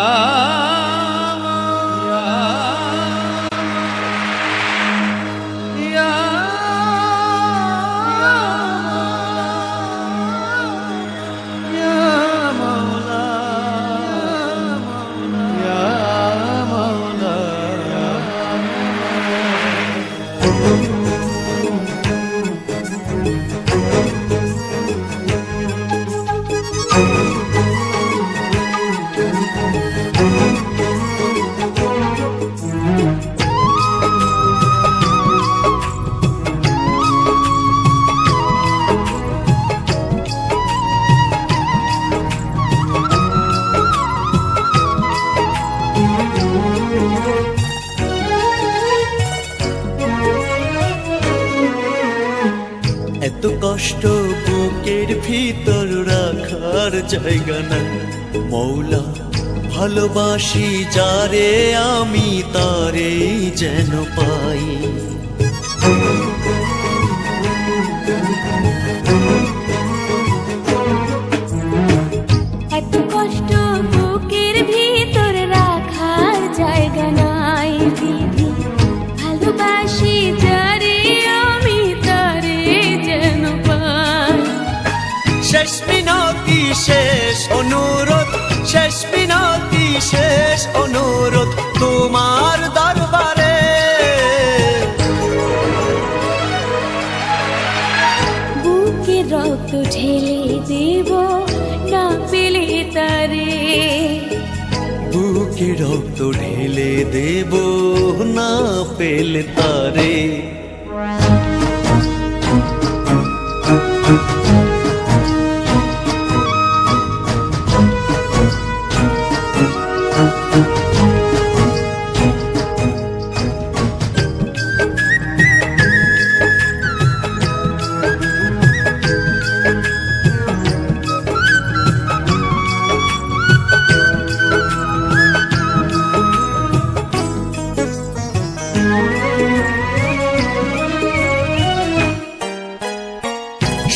Ah কষ্ট বুকের ভিতর রাখার জায়গা না মৌলা, ভালোবাসি যারে, আমি তারে যেন পাই। এত কষ্ট বুকের ভিতর রাখার জায়গা নাই, দিদি। ভালোবাসি যারে শেষ অনুরোধ শেষ মিনতি শেষ অনুরোধ তোমার দরবারে। বুকে রক্ত ঢেলে দেব না পেলে তারে। বুকে রক্ত ঢেলে দেব না পেলে তারে।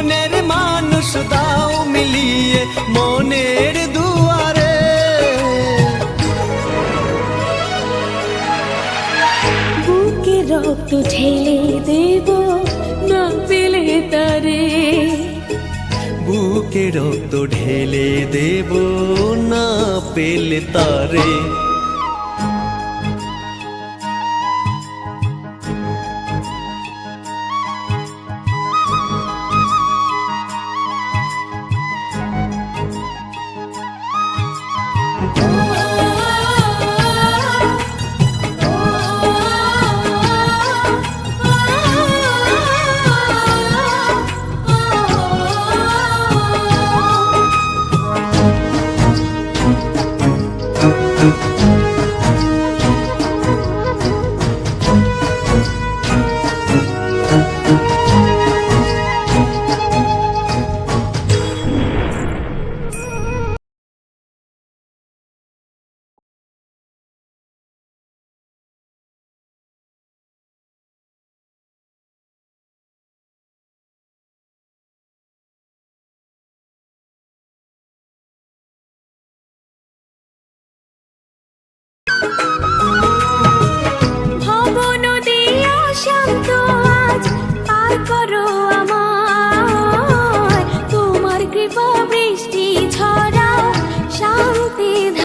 মনের মানুষ দাও মিলিয়ে মনের দুয়ারে। বুকে রক্ত ঢেলে দেব না পেলে তারে। বুকে রক্ত ঢেলে দেব না পেলে তারে।